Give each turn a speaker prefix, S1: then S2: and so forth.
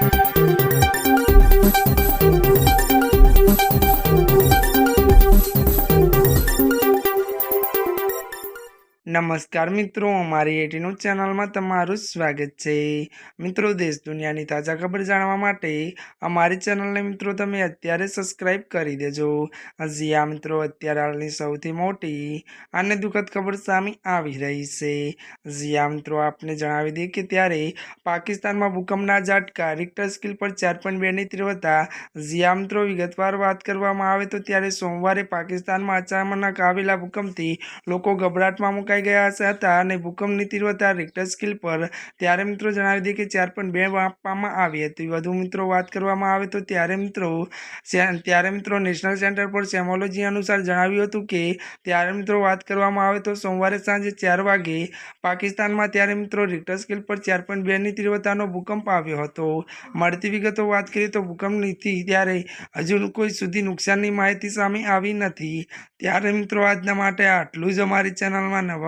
S1: Thank you. નમસ્કાર મિત્રો, અમારી એટીનું ચેનલમાં તમારું સ્વાગત છે. મિત્રો, દેશ દુનિયાની તાજા ખબર જાણવા માટે અમારી ચેનલને મિત્રો તમે અત્યારે સબસ્ક્રાઈબ કરી દેજો. હજી આ મિત્રો અત્યારે હાલની સૌથી મોટી અને દુઃખદ ખબર સામે આવી રહી છે. હજી આ મિત્રો આપને જણાવી દઈએ કે ત્યારે પાકિસ્તાનમાં ભૂકંપના ઝાટકા રિક્ટર સ્કિલ પર ચાર પોઈન્ટ બેની તીવ્રતા. હજી મિત્રો વિગતવાર વાત કરવામાં આવે તો ત્યારે સોમવારે પાકિસ્તાનમાં અચાનક આવેલા ભૂકંપથી લોકો ગભરાટમાં મુકાઈ ગયા હતા અને ભૂકંપની તીવ્રતા રિક્ટર સ્કેલ પર, ત્યારે મિત્રો જણાવી દઈએ કે ચાર પોઈન્ટ બે આપવામાં આવી હતી. વધુ મિત્રો વાત કરવામાં આવે તો ત્યારે મિત્રો ત્યારે મિત્રો નેશનલ સેન્ટર પર સેમોલોજી અનુસાર જણાવ્યું હતું કે, ત્યારે મિત્રો વાત કરવામાં આવે તો સોમવારે સાંજે ચાર વાગે પાકિસ્તાનમાં ત્યારે મિત્રો રિક્ટર સ્કેલ પર ચાર પોઈન્ટ બેની તીવ્રતાનો ભૂકંપ આવ્યો હતો. મળતી વિગતો વાત કરીએ તો ભૂકંપનીથી ત્યારે હજુ કોઈ સુધી નુકસાનની માહિતી સામે આવી નથી. ત્યારે મિત્રો આજના માટે આટલું જ. અમારી ચેનલમાં નવા